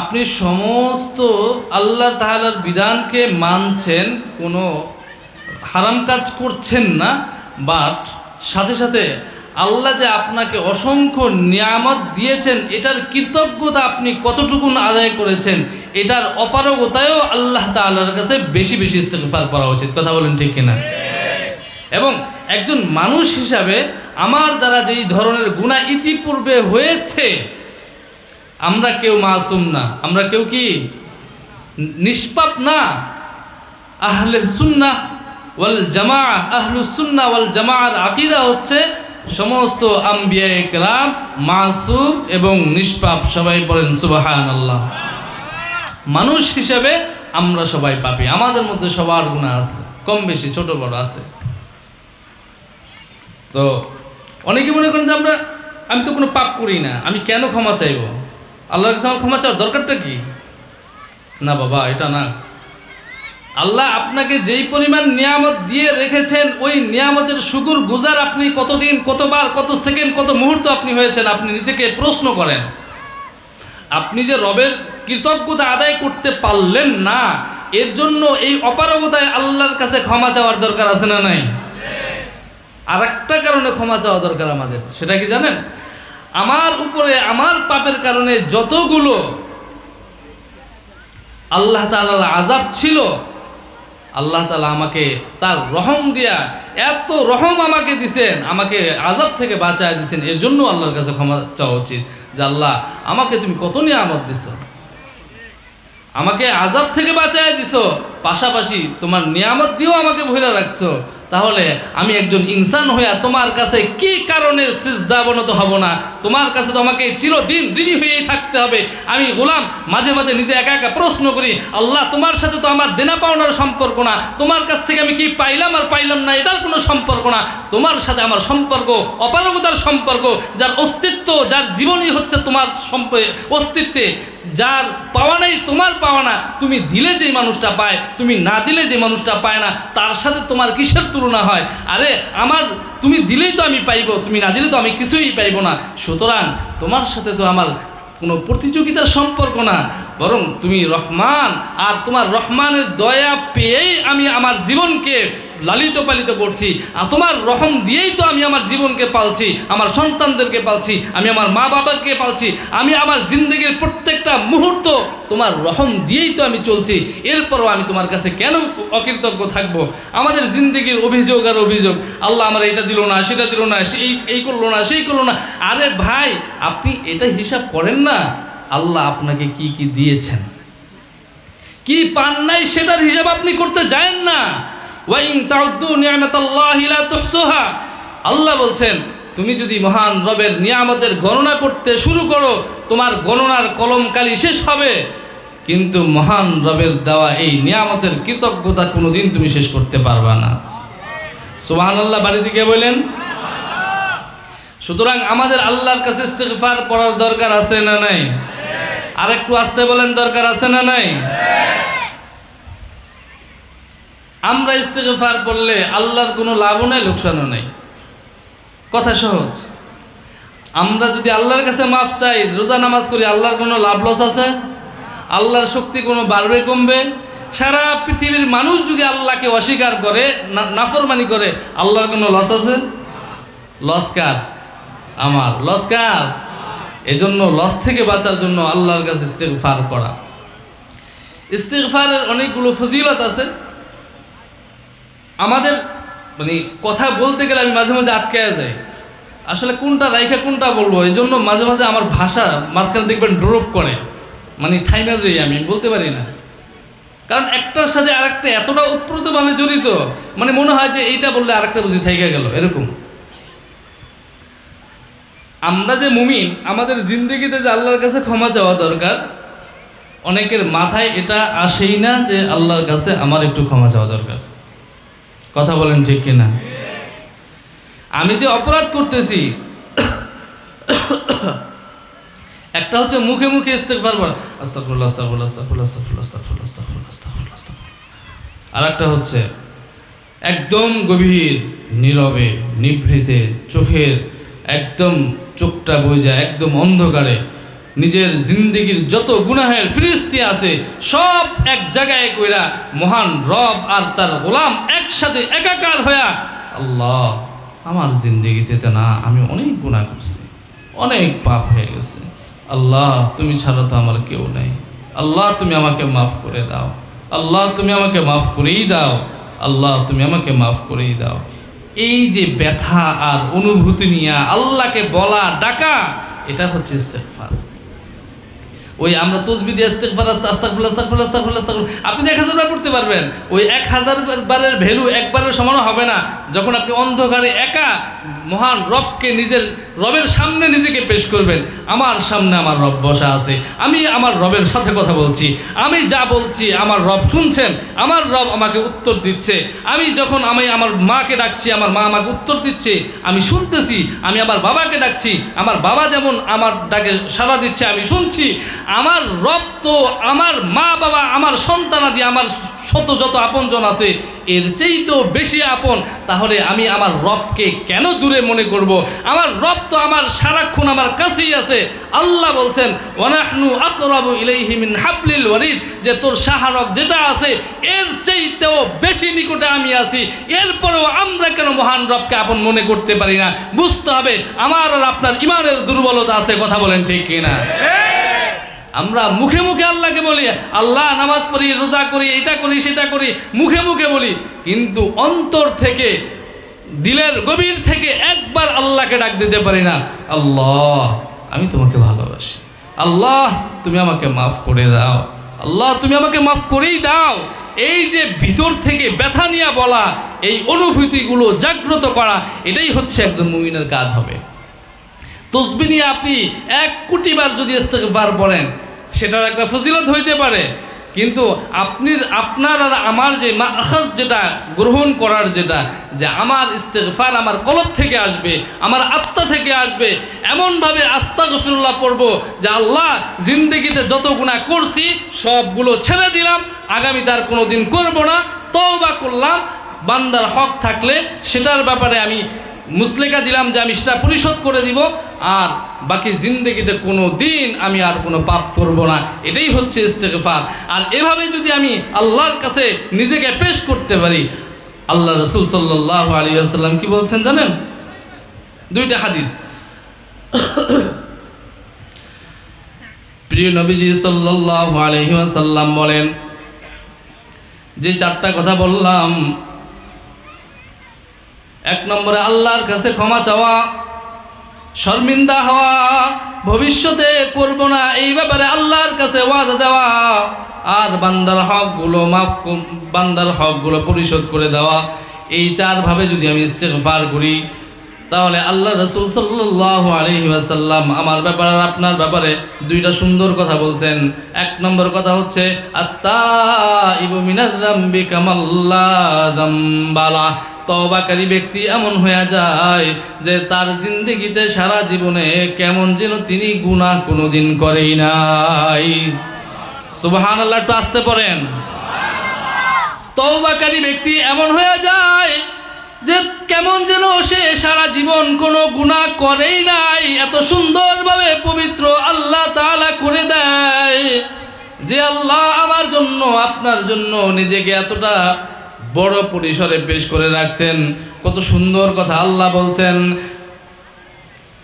আপনি সমস্ত আল্লাহ তাহালার বিধানকে মানছেন, কোনো হারাম কাজ করছেন না, বাট সাথে সাথে আল্লাহ যে আপনাকে অসংখ্য নিয়ামত দিয়েছেন, এটার কৃতজ্ঞতা আপনি কতটুকুন আদায় করেছেন, এটার অপারগতায়ও আল্লাহ তাআলার কাছে বেশি বেশি ইস্তেগফার করা উচিত। কথা বলেন ঠিক কিনা? এবং একজন মানুষ হিসাবে আমার দ্বারা যেই ধরনের গুণা ইতিপূর্বে হয়েছে আমরা কেউ মাসুম না। আমরা কেউ কি? নিষ্পাপ না। আহলে সুন্না ওয়াল জামা আহলু সুন্না ওয়াল জামার আকিদা হচ্ছে সমস্ত আম্বিয়া একরাম মাসুম এবং নিষ্পাপ, সবাই বলেন সুবাহান আল্লাহ মানুষ হিসেবে আমরা সবাই পাপি। আমাদের মধ্যে সবার গুণা আছে, কম বেশি, ছোট বড় আছে। তো অনেকে মনে করেন যে আমরা আমি তো কোনো পাপ করি না, আমি কেন ক্ষমা চাইব? আল্লাহর কাছে আমার ক্ষমা চাওয়ার দরকারটা কি? না বাবা, এটা না। আল্লাহ আপনাকে যেই পরিমাণ নিয়ামত দিয়ে রেখেছেন, ওই নিয়ামতের শুকুর গুজার আপনি কতদিন, কতবার, কত সেকেন্ড, কত মুহূর্ত আপনি হয়েছেন, আপনি নিজেকে প্রশ্ন করেন। আপনি যে রবের কৃতজ্ঞতা আদায় করতে পারলেন না, এর জন্য এই অপারগতায় আল্লাহর কাছে ক্ষমা চাওয়ার দরকার আছে না নাই? আর একটা কারণে ক্ষমা চাওয়া দরকার আমাদের, সেটা কি জানেন? আমার উপরে, আমার পাপের কারণে যতগুলো আল্লাহ তালার আজাব ছিল, আল্লাহ তালা আমাকে তার রহম দিয়া, এত রহম আমাকে দিছেন, আমাকে আজাব থেকে বাঁচায় দিছেন, এর জন্য আল্লাহর কাছে ক্ষমা চাওয়া উচিত যে, আল্লাহ, আমাকে তুমি কত নিয়ামত দিছো? আমাকে আজাব থেকে বাঁচায় দিছো, পাশাপাশি তোমার নিয়ামত দিয়েও আমাকে ভরে রাখছো। তাহলে আমি একজন ইনসান হইয়া তোমার কাছে কি কারণে সিজদাবনত হব না? তোমার কাছে তো আমাকে চিরদিন ঋণী হয়েই থাকতে হবে। আমি গোলাম, মাঝে মাঝে নিজে একা একা প্রশ্ন করি, আল্লাহ তোমার সাথে তো আমার দেনা পাওনার সম্পর্ক না। তোমার কাছ থেকে আমি কি পাইলাম আর পাইলাম না, এটার কোনো সম্পর্ক না। তোমার সাথে আমার সম্পর্ক, অপারগতার সম্পর্ক, যার অস্তিত্ব, যার জীবনই হচ্ছে তোমার অস্তিত্বে, যার পাওয়া নেই তোমার পাওয়া না। তুমি দিলে যে মানুষটা পায়, তুমি না দিলে যে মানুষটা পায় না, তার সাথে তোমার কিসের তুলনা হয়। আরে, আমার তুমি দিলেই তো আমি পাইব, তুমি না দিলে তো আমি কিছুই পাইব না। সুতরাং তোমার সাথে তো আমার কোনো প্রতিযোগিতার সম্পর্ক না, বরং তুমি রহমান, আর তোমার রহমানের দয়া পেয়েই আমি আমার জীবনকে লালিত পালিত করছি। আর তোমার রহম দিয়েই তো আমি আমার জীবনকে পালছি, আমার সন্তানদেরকে পালছি, আমি আমার মা বাবাকে পালছি, আমি আমার জিন্দগির প্রত্যেকটা মুহূর্ত তোমার রহম দিয়েই তো আমি চলছি। এরপরও আমি তোমার কাছে কেন অকৃতজ্ঞ থাকব? আমাদের জিন্দগির অভিযোগ আর অভিযোগ, আল্লাহ আমার এটা দিল না, সেটা দিল না এই এই করল না, সেই করল না। আরে ভাই, আপনি এটা হিসাব করেন না, আল্লাহ আপনাকে কি কি দিয়েছেন? কি পান নাই সেটার হিসাব আপনি করতে যায়েন না। ওয়াইন তাউদ্দু আল্লাহ বলছেন, তুমি যদি মহান রবের নিয়ামতের গণনা করতে শুরু করো, তোমার গণনার কলমকালি শেষ হবে। কিন্তু মহান রবের দেওয়া এই নিয়ামতের কৃতজ্ঞতা কোনোদিন তুমি শেষ করতে পারবা না। সুবহান আল্লাহ বাড়ি থেকে বলেন সুতরাং আমাদের আল্লাহর কাছে ইস্তেগফার করার দরকার আছে না নাই? আর একটু আসতে বলেন, দরকার আছে না নাই? আমরা ইস্তেগফার করলে আল্লাহর কোনো লাভও নাই, লোকসানও নাই। কথা সহজ। আমরা যদি আল্লাহর কাছে মাফ চাই, রোজা নামাজ করি, আল্লাহর কোনো লাভ লস আছে? আল্লাহর শক্তি কোনো বাড়বে, কমবে? সারা পৃথিবীর মানুষ যদি আল্লাহকে অস্বীকার করে নাফরমানি করে, আল্লাহর কোনো লস আছে? লস কার? আমার। লস কার? এজন্য লস থেকে বাঁচার জন্য আল্লাহর কাছে ইস্তেগফার করা। ইস্তেগফারের অনেকগুলো ফজিলত আছে। আমাদের মানে কথা বলতে গেলে আমি মাঝে মাঝে আটকে যাই। আসলে কোনটা রাইখা, কোনটা বলব? এই জন্য মাঝে মাঝে আমার ভাষা মাঝখানে দেখবেন ড্রপ করে। মানে থাইনা যাই আমি বলতে পারি না। কারণ একটার সাথে আরেকটা এতটা ওতপ্রোতভাবে জড়িত মানে মনে হয় যে এইটা বললে আরেকটা বুঝি থাইকা গেল, এরকম। আমরা যে মুমিন, আমাদের জিন্দগিতে যে আল্লাহর কাছে ক্ষমা চাওয়া দরকার, অনেকের মাথায় এটা আসেই না যে আল্লাহর কাছে আমার একটু ক্ষমা চাওয়া দরকার। কথা বলেন ঠিক কিনা? আমি যে অপরাধ করতেছি, একটা হচ্ছে মুখে মুখে ইস্তেগফার বল, আস্তাগফিরুল্লাহ আস্তাগফিরুল্লাহ আস্তাগফিরুল্লাহ আস্তাগফিরুল্লাহ আস্তাগফিরুল্লাহ আস্তাগফিরুল্লাহ আস্তাগফিরুল্লাহ আস্তাগফিরুল্লাহ। আর একটা হচ্ছে, একদম গভীর, নীরবে, নিভৃতে, চোখের একদম চোখটা বই যায়, একদম অন্ধকারে নিজের জিন্দগির যত গুনাহের ফিরিস্তি আছে, সব এক জায়গায় কইরা মহান রব আর তার গোলাম একসাথে একাকার হইয়া, আল্লাহ, আমার জিন্দগিতে না, আমি অনেক গুনাহ করছি, অনেক পাপ হয়ে গেছে। আল্লাহ, তুমি ছাড়া তো আমার কেউ নেই। আল্লাহ, তুমি আমাকে মাফ করে দাও। আল্লাহ, তুমি আমাকে মাফ করেই দাও। আল্লাহ, তুমি আমাকে মাফ করেই দাও। এই যে ব্যথা আর অনুভূতি নিয়ে আল্লাহকে বলা, ডাকা, এটা হচ্ছে ইস্তেগফার। ওই আমরা তসবি দিয়ে ইস্তেগফার আস্তে আস্তাগফিরুল্লাহ আস্তাগফিরুল্লাহ আস্তাগফিরুল্লাহ আস্তাগফিরুল্লাহ। আপনি এক হাজার বার পড়তে পারবেন। ওই এক হাজার বারের ভ্যালু একবারের সমানও হবে না। যখন আপনি অন্ধকারে একা মহান রবকে নিজের, রবের সামনে নিজেকে পেশ করবেন, আমার সামনে আমার রব বসা আছে। আমি আমার রবের সাথে কথা বলছি। আমি যা বলছি, আমার রব শুনছেন। আমার রব আমাকে উত্তর দিচ্ছে। আমি যখন আমি আমার মাকে ডাকছি, আমার মা আমাকে উত্তর দিচ্ছে, আমি শুনতেছি। আমি আমার বাবাকে ডাকছি। আমার বাবা যেমন আমার ডাকে সাড়া দিচ্ছে, আমি শুনছি। আমার রব তো আমার মা বাবা, আমার সন্তানাদি আমার শত যত আপনজন আছে, এর চেয়েও বেশি আপন। তাহলে আমি আমার রবকে কেন দূরে মনে করব? আমার রব তো আমার সারাক্ষণ আমার কাছেই আছে। আল্লাহ বলছেন, ওয়ানাহনু আকরাবু ইলাইহি মিন হাবলিল ওয়ারিদ যে তোর শাহরক যেটা আছে, এর চাইতেও বেশি নিকটে আমি আছি। এরপরেও আমরা কেন মহান রবকে আপন মনে করতে পারি না? বুঝতে হবে, আমার আর আপনার ইমানের দুর্বলতা আছে, কথা বলেন ঠিক কিনা? আমরা মুখে মুখে আল্লাহকে বলি, আল্লাহ নামাজ পড়ি, রোজা করি, এটা করি, সেটা করি, মুখে মুখে বলি। কিন্তু অন্তর থেকে, দিলের গভীর থেকে একবার আল্লাহকে ডাক দিতে পারি না। আল্লাহ, আমি তোমাকে ভালোবাসি। আল্লাহ, তুমি আমাকে মাফ করে দাও। আল্লাহ, তুমি আমাকে মাফ করেই দাও। এই যে ভিতর থেকে ব্যথা নিয়ে বলা, এই অনুভূতিগুলো জাগ্রত করা, এটাই হচ্ছে একজন মুমিনের কাজ হবে। তসবি নিয়ে আপনি এক কোটি বার যদি ইস্তেগফার পড়েন সেটার একটা ফজিলত হইতে পারে। কিন্তু আপনি আপনার আর আমার যে মাখাজ যেটা গ্রহণ করার যেটা, যে আমার ইস্তেগফার আমার কলব থেকে আসবে, আমার আত্মা থেকে আসবে, এমনভাবে আস্তা গফিরুল্লাহ পড়ব যে আল্লাহ জিন্দগিতে যত গুণা করছি সবগুলো ছেড়ে দিলাম, আগামী তার কোনো দিন করব না, তওবা করলাম, বান্দার হক থাকলে সেটার ব্যাপারে আমি মুসলেকা দিলাম যে আমি সেটা পরিশোধ করে দিব, আর বাকি জিন্দগিতে কোনো দিন আমি আর কোনো পাপ করব না। এটাই হচ্ছে ইস্তেগফার। আর এভাবে যদি আমি আল্লাহর কাছে নিজেকে পেশ করতে পারি, আল্লাহ রসুল সাল্লাহ আলী আসাল্লাম কি বলছেন জানেন? দুইটা হাদিস। প্রিয় নবীজি সাল্লাহ আলহি আসাল্লাম বলেন, যে চারটা কথা বললাম এক নম্বরে আল্লাহর কাছে ক্ষমা চাওয়া, শর্মিন্দা হওয়া, ভবিষ্যতে করব না, এই ব্যাপারে আল্লাহর কাছে ওয়াদা দেওয়া, আর বান্দার হকগুলো মাফ বান্দার হকগুলো পরিশোধ করে দেওয়া, এই চারভাবে যদি আমি ইস্তেগফার করি তাহলে আল্লাহ রসুল সাল্লাহ আলহি আসাল্লাম আমার ব্যাপারে আর আপনার ব্যাপারে দুইটা সুন্দর কথা বলছেন। এক নম্বর কথা হচ্ছে তবাকারী ব্যক্তি এমন হয়ে যায় যে তার জিন্দগিতে সারা জীবনে কেমন যেন তিনি গুনাহ কোনোদিন করেই নাই। সুবাহান আল্লাহ একটু আসতে পারেন তওবাকারী ব্যক্তি এমন হয়ে যায় যে কেমন যেন সে সারা জীবন কোনো গুনাহ করেই নাই, এত সুন্দরভাবে পবিত্র আল্লাহ তাআলা করে দেয়। যে আল্লাহ আমার জন্য, আপনার জন্য নিজেকে এতটা বড় পরিসরে পেশ করে রাখছেন, কত সুন্দর কথা আল্লাহ বলছেন,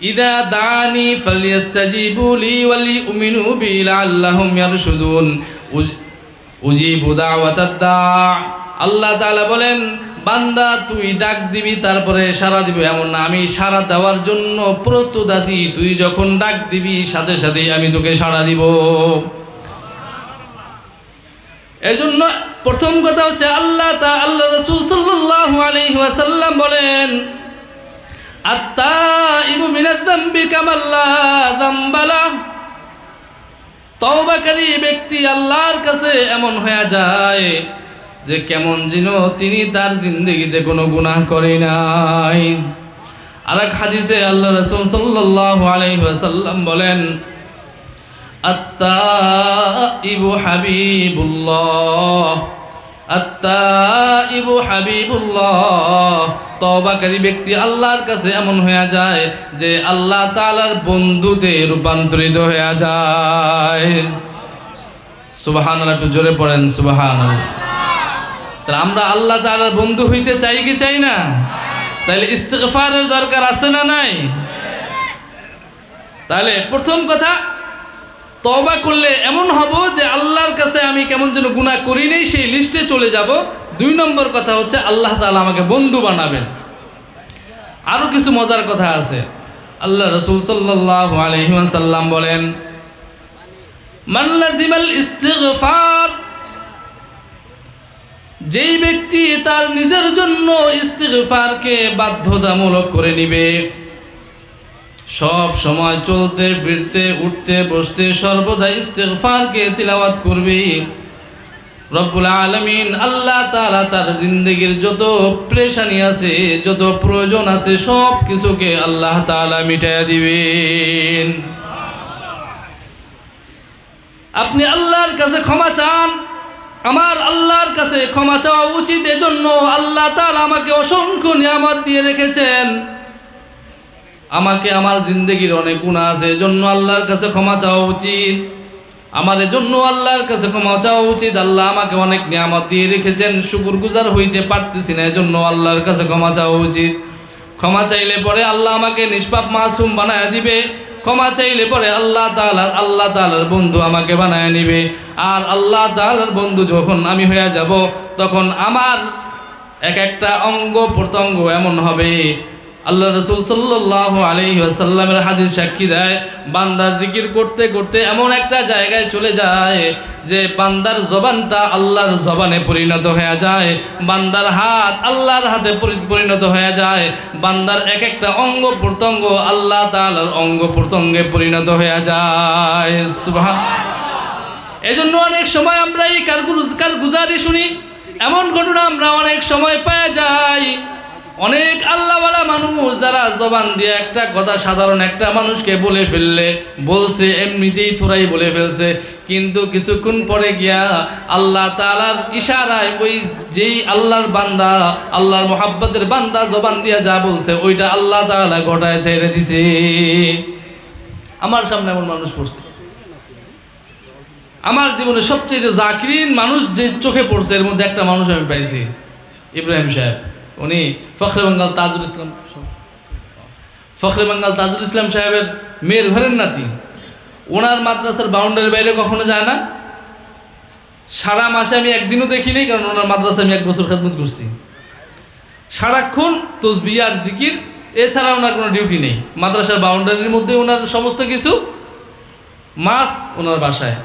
ইদা দানি ফালিয়াস্তাজিবু লি ওয়ালি উমিনু বি লাআল্লাহুম ইয়ারশুদুন, উজ- উজিবু দাওয়াতাদ আল্লাহ তাআলা বলেন বান্দা, তুই ডাক দিবি, তারপরে সারা দিবি। এমন না, আমি সারা দেওয়ার জন্য প্রস্তুত আছি। তুই যখন ডাক দিবি, সাথে সাথেই আমি তোকে সাড়া দিব। এই জন্য প্রথম কথা হচ্ছে, আল্লাহ তা আল্লাহ রসুল সাল্লাহ আলহি ওয়াসাল্লাম বলেন আত্মা ইবু মিনাদ্দাম্বি কামাল্লা দাম্বালা তওবাকারী ব্যক্তি আল্লাহর কাছে এমন হয়ে যায় যে কেমন যেন তিনি তার জিন্দগিতে কোনো গুনাহ করে নাই। আর এক হাদিসে আল্লাহ রসুল সাল্লাহ আলহিহাসাল্লাম বলেন আত্মাইবু হাবিবুল্লাহ আত্মাইবু হাবিবুল্লাহ। তবাকারী ব্যক্তি আল্লাহর কাছে এমন হয়ে যায় যে আল্লাহ তালার বন্ধুতে রূপান্তরিত হয়ে যায়। সুবাহান একটু জোরে পড়েন সুবাহান তাহলে আমরা আল্লাহ তাআলার বন্ধু হইতে চাই কি চাই না? তাহলে ইস্তেগফারের দরকার আছে না নাই? তাহলে প্রথম কথা তবা করলে এমন হব যে আল্লাহর কাছে আমি কেমন যেন গুণা করি নেই, সেই লিস্টে চলে যাব। দুই নম্বর কথা হচ্ছে আল্লাহ তাআলা আমাকে বন্ধু বানাবেন। আরও কিছু মজার কথা আছে। আল্লাহ রসুল সাল্লাহ আলহিমাসাল্লাম বলেন মাল্লাজিমাল ইস্তিগফার যেই ব্যক্তি তার নিজের জন্য ইস্তিগফারকে বাধ্যতামূলক করে নিবে, সব সময় চলতে, ফিরতে, উঠতে, বসতে সর্বদা ইস্তেগফারকে তিলাওয়াত করবে। রব্বুল আলমিন আল্লাহ তালা তার জিন্দগির যত প্রেশানি আছে, যত প্রয়োজন আছে, সব কিছুকে আল্লাহ তাআলা মিটাইয়া দিবেন। আপনি আল্লাহর কাছে ক্ষমা চান আমার আল্লাহর কাছে ক্ষমা চাওয়া উচিত, এজন্য আল্লাহ তাআলা আমাকে অসংখ্য নিয়ামত দিয়ে রেখেছেন। আমাকে আমার জিন্দগির অনেক গুণা আছে, এজন্য আল্লাহর কাছে ক্ষমা চাওয়া উচিত। আমার এজন্য আল্লাহর কাছে ক্ষমা চাওয়া উচিত, আল্লাহ আমাকে অনেক নিয়ামত দিয়ে রেখেছেন শুকুর গুজার হইতে পারতেছি না, এজন্য আল্লাহর কাছে ক্ষমা চাওয়া উচিত। ক্ষমা চাইলে পরে আল্লাহ আমাকে নিষ্পাপ মাসুম বানায় দিবে। ক্ষমা চাইলে পরে আল্লাহ তালার আল্লাহ তালার বন্ধু আমাকে বানায় নিবে। আর আল্লাহ তালার বন্ধু যখন আমি হয়ে যাব, তখন আমার এক একটা অঙ্গ প্রত্যঙ্গ এমন হবে আল্লাহ রসুল সাল্লাহ আলহি আসাল্লামের হাদিস সাক্ষী দেয়, বান্দা জিকির করতে করতে এমন একটা জায়গায় চলে যায় যে বান্দার জবানটা আল্লাহর জবানে পরিণত হয়ে যায়, বান্দার হাত আল্লাহর হাতে পরিণত হয়ে যায়, বান্দার এক একটা অঙ্গ প্রত্যঙ্গ আল্লাহ তাআলার অঙ্গ প্রত্যঙ্গে পরিণত হয়ে যায়। সুবহান এজন্য অনেক সময় আমরা এই কারগুজ- কারগুজারি শুনি, এমন ঘটনা আমরা অনেক সময় পাওয়া যাই। অনেক আল্লাহওয়ালা মানুষ যারা জবান দিয়ে একটা কথা সাধারণ একটা মানুষকে বলে ফেললে, বলছে, এমনিতেই থোড়াই বলে ফেলছে। কিন্তু কিছুক্ষণ পরে গিয়া আল্লাহ তালার ইশারায় ওই যেই আল্লাহর বান্দা, আল্লাহর মোহাব্বতের বান্দা জবান দিয়া যা বলছে, ওইটা আল্লাহ তাআলা ঘটায় ছেড়ে দিছে। আমার সামনে এমন মানুষ পড়ছে। আমার জীবনে সবচেয়ে জাকিরিন মানুষ যে চোখে পড়ছে, এর মধ্যে একটা মানুষ আমি পাইছি, ইব্রাহিম সাহেব। উনি ফখরে বাঙ্গাল তাজুল ইসলাম ফখরে বাঙ্গাল তাজুল ইসলাম সাহেবের মেয়ের ঘরের নাতি। ওনার মাদ্রাসার বাউন্ডারির বাইরে কখনো যায় না। সারা মাসে আমি একদিনও দেখিনি কারণ ওনার মাদ্রাসা আমি এক বছর খেদমত করছি। সারাক্ষণ তসবি আর জিকির, এছাড়া ওনার কোনো ডিউটি নেই। মাদ্রাসার বাউন্ডারির মধ্যে ওনার সমস্ত কিছু, মাছ ওনার বাসায়।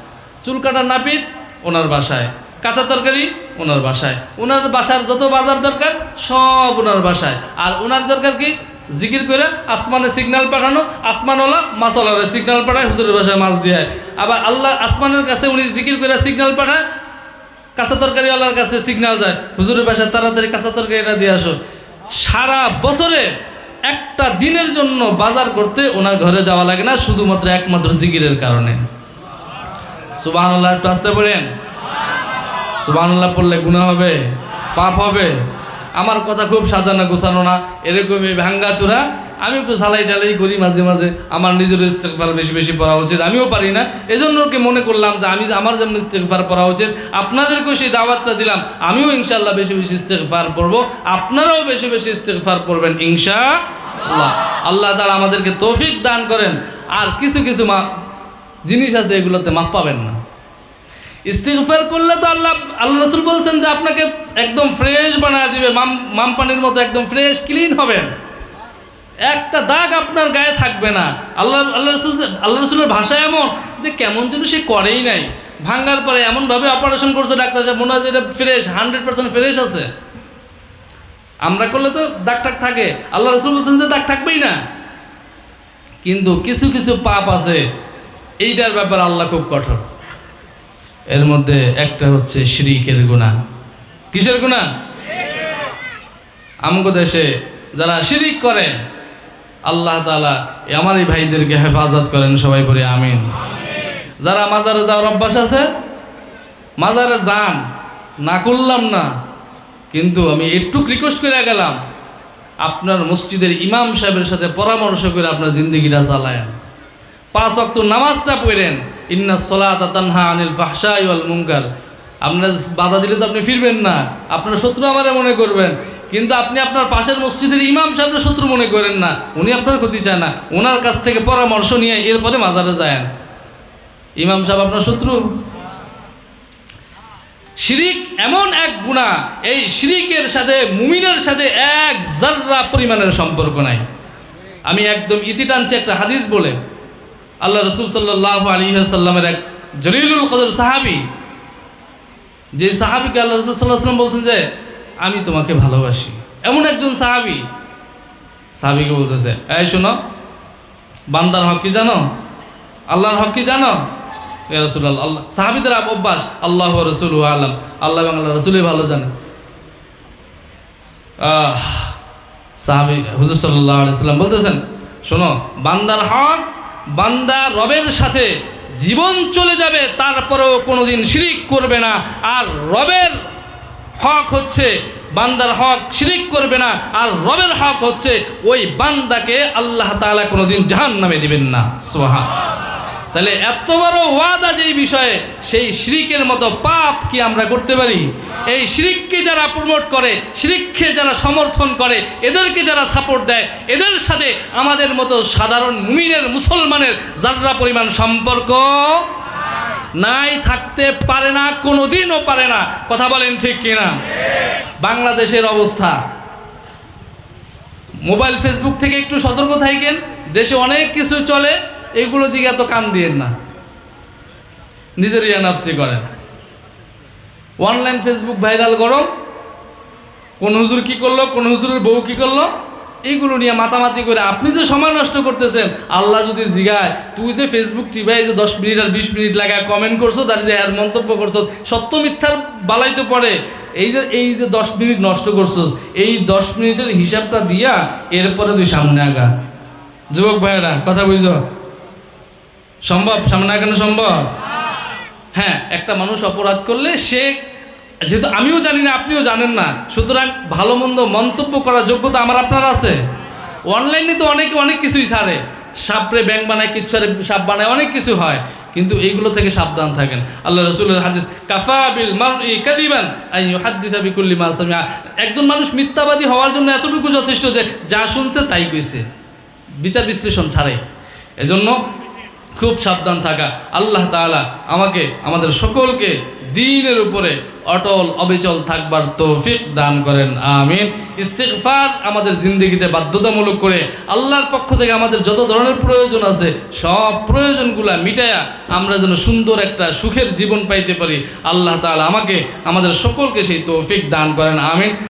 চুল কাটার নাপিত ওনার বাসায়। কাঁচা তরকারি ওনার বাসায়। ওনার বাসার যত বাজার দরকার, সব ওনার বাসায়। আর ওনার দরকার কি? জিকির করে আসমানে সিগন্যাল পাঠানো, আসমানওয়ালা মাছওয়ালারে সিগন্যাল পাঠায়, হুজুরের বাসায় মাছ দিয়ে আবার আল্লাহ আসমানের কাছে উনি জিকির করে সিগন্যাল পাঠায়, কাঁচা তরকারিওয়ালার কাছে সিগন্যাল যায়। হুজুরের বাসায় তাড়াতাড়ি কাঁচা তরকারিটা দিয়ে আসো। সারা বছরে একটা দিনের জন্য বাজার করতে ওনার ঘরে যাওয়া লাগে না, শুধুমাত্র একমাত্র জিকিরের কারণে। সুবাহ একটু আসতে পারেন সুবাহ পড়লে গুণা হবে, পাপ হবে। আমার কথা খুব সাজানো গোছানো না এরকমই ভাঙ্গা চূড়া। আমি একটু সালাই টালাই করি মাঝে মাঝে, আমার নিজের ইস্তেকফার বেশি বেশি পড়া উচিত, আমিও পারি না। এজন্য ওকে মনে করলাম যে আমি আমার যেমন ইস্তেকফার পড়া উচিত, আপনাদেরকেও সেই দাওয়াতটা দিলাম, আমিও ইনশাল্লাহ বেশি বেশি ইস্তেকফার পড়ব, আপনারাও বেশি বেশি ইস্তেকফার পড়বেন ইনশা আল্লাহ আল্লাহ তাআলা আমাদেরকে তৌফিক দান করেন, আর কিছু কিছু মা জিনিস আছে এগুলোতে মাপ পাবেন না। ইস্তিগফার করলে তো আল্লাহ আল্লাহ রসুল বলছেন যে আপনাকে একদম ফ্রেশ বানায় দিবে, মাম মাম পানির মতো একদম ফ্রেশ ক্লিন হবেন। একটা দাগ আপনার গায়ে থাকবে না। আল্লাহ আল্লাহ রসুল আল্লাহ রসুলের ভাষা এমন যে কেমন যেন সে করেই নাই। ভাঙ্গার পরে এমনভাবে অপারেশন করছে, ডাক্তার সাহেব মনে হয় যে এটা ফ্রেশ হান্ড্রেড পার্সেন্ট ফ্রেশ আছে। আমরা করলে তো দাগ টাগ থাকে। আল্লাহ রসুল বলছেন যে দাগ থাকবেই না। কিন্তু কিছু কিছু পাপ আছে। এইটার ব্যাপারে আল্লাহ খুব কঠোর। এর মধ্যে একটা হচ্ছে শিরিকের গুণা কিসের গুণা আমগো দেশে যারা শিরিক করে, আল্লাহ তালা আমার এই ভাইদেরকে হেফাজত করেন, সবাই বলে আমিন। যারা মাজারে যাওয়ার অভ্যাস আছে, মাজারে যান, না করলাম না, কিন্তু আমি একটু রিকোয়েস্ট করে গেলাম, আপনার মসজিদের ইমাম সাহেবের সাথে পরামর্শ করে আপনার জিন্দগিটা চালায় পাঁচ অক্ত নামাজটা পড়েন। ইন্না সলাত আনিল ফাহশাই ওয়াল মুনকার। আপনার বাধা দিলে তো আপনি ফিরবেন না। আপনার শত্রু আমারে মনে করবেন। কিন্তু আপনি আপনার পাশের মসজিদের ইমাম সাহেবের শত্রু মনে করেন না। উনি আপনার ক্ষতি চায় না। ওনার কাছ থেকে পরামর্শ নিয়ে এরপরে মাজারে যায় ইমাম সাহেব, আপনার শত্রু? শিরিক এমন এক গুণা। এই শিরিকের সাথে, মুমিনের সাথে এক জাররা পরিমাণের সম্পর্ক নাই। আমি একদম ইতি টানছি একটা হাদিস বলে। আল্লাহ রসুল সাল্লাহ আলী সাল্লামের এক জলিলুল কদর সাহাবি, যে সাহাবিকে আল্লাহ রসুল সাল্লাহ সাল্লাম বলছেন যে, আমি তোমাকে ভালোবাসি। এমন একজন সাহাবি, সাহাবিকে বলতেছে, এই শোনো, বান্দার হক কি জানো? আল্লাহর হক কি জানো? রাসূলুল্লাহ, আল্লাহ, সাহাবীদের অভ্যাস আল্লাহ রসুল আলম। আল্লাহ আল্লাহ রসুলই ভালো জানে। সাহাবী হুজুর সাল্লাহ সাল্লাম বলতেছেন, শোনো, বান্দার হক বান্দা রবের সাথে জীবন চলে যাবে, তারপরেও কোনো দিন শিরিক করবে না। আর রবের হক হচ্ছে, বান্দার হক শিরিক করবে না। আর রবের হক হচ্ছে, ওই বান্দাকে আল্লাহ তালা কোনো দিন জাহান নামে দিবেন না। সোহা তাহলে এত বড় ওয়াদা যেই বিষয়ে, সেই শিরিকের মতো পাপ কি আমরা করতে পারি? এই শিরিককে যারা প্রমোট করে, শিরিককে যারা সমর্থন করে, এদেরকে যারা সাপোর্ট দেয়, এদের সাথে আমাদের মতো সাধারণ মুমিনের, মুসলমানের যাত্রা পরিমাণ সম্পর্ক নাই, থাকতে পারে না কোনো দিনও পারে না। কথা বলেন ঠিক কিনা? বাংলাদেশের অবস্থা। মোবাইল, ফেসবুক থেকে একটু সতর্ক থাকেন। দেশে অনেক কিছু চলে। এগুলো দিকে এত কান দিয়েন না। নিজের ইয়ানাফসি করেন। অনলাইন ফেসবুক ভাইরাল গরম। কোন হুজুর কি করল? কোন হুজুরের বউ কি করল? এইগুলো নিয়ে মাতামাতি করে আপনি যে সময় নষ্ট করতেছেন, আল্লাহ যদি জিগায়, তুই যে ফেসবুক টিভাই যে দশ মিনিট আর বিশ মিনিট লাগায় কমেন্ট করছ, তার যে আর মন্তব্য করছ, সত্য মিথ্যার বালাই তো পড়ে। এই যে এই যে দশ মিনিট নষ্ট করছোস, এই দশ মিনিটের হিসাবটা দিয়া এরপরে তুই সামনে আগা। যুবক ভাইয়েরা, কথা বুঝছ? সম্ভব? সামনে কেন সম্ভব? হ্যাঁ একটা মানুষ অপরাধ করলে সে, যেহেতু আমিও জানি না, আপনিও জানেন না, সুতরাং ভালো মন্দ মন্তব্য করার যোগ্যতা আমার আপনার আছে। অনলাইনে তো অনেকে অনেক কিছুই ছাড়ে। সাপরে ব্যাংক বানায়, কিচ্ছু সাপ বানায়, অনেক কিছু হয়। কিন্তু এইগুলো থেকে সাবধান থাকেন। আল্লাহ রসুলের হাদিস, কাফা বিল মারই কাদিবান আই ইউহাদ্দিসা বিকুল্লি মা সামিআ। একজন মানুষ মিথ্যাবাদী হওয়ার জন্য এতটুকু যথেষ্ট যে যা শুনছে তাই কইছে। বিচার বিশ্লেষণ ছাড়ে। এজন্য খুব সাবধান থাকা। আল্লাহ তাআলা আমাকে, আমাদের সকলকে দিনের উপরে অটল, অবিচল থাকবার তৌফিক দান করেন, আমিন। ইস্তেগফার আমাদের জিন্দগিতে বাধ্যতামূলক করে আল্লাহর পক্ষ থেকে আমাদের যত ধরনের প্রয়োজন আছে, সব প্রয়োজনগুলা মিটায়া আমরা যেন সুন্দর একটা সুখের জীবন পাইতে পারি। আল্লাহ তাআলা আমাকে, আমাদের সকলকে সেই তৌফিক দান করেন, আমিন।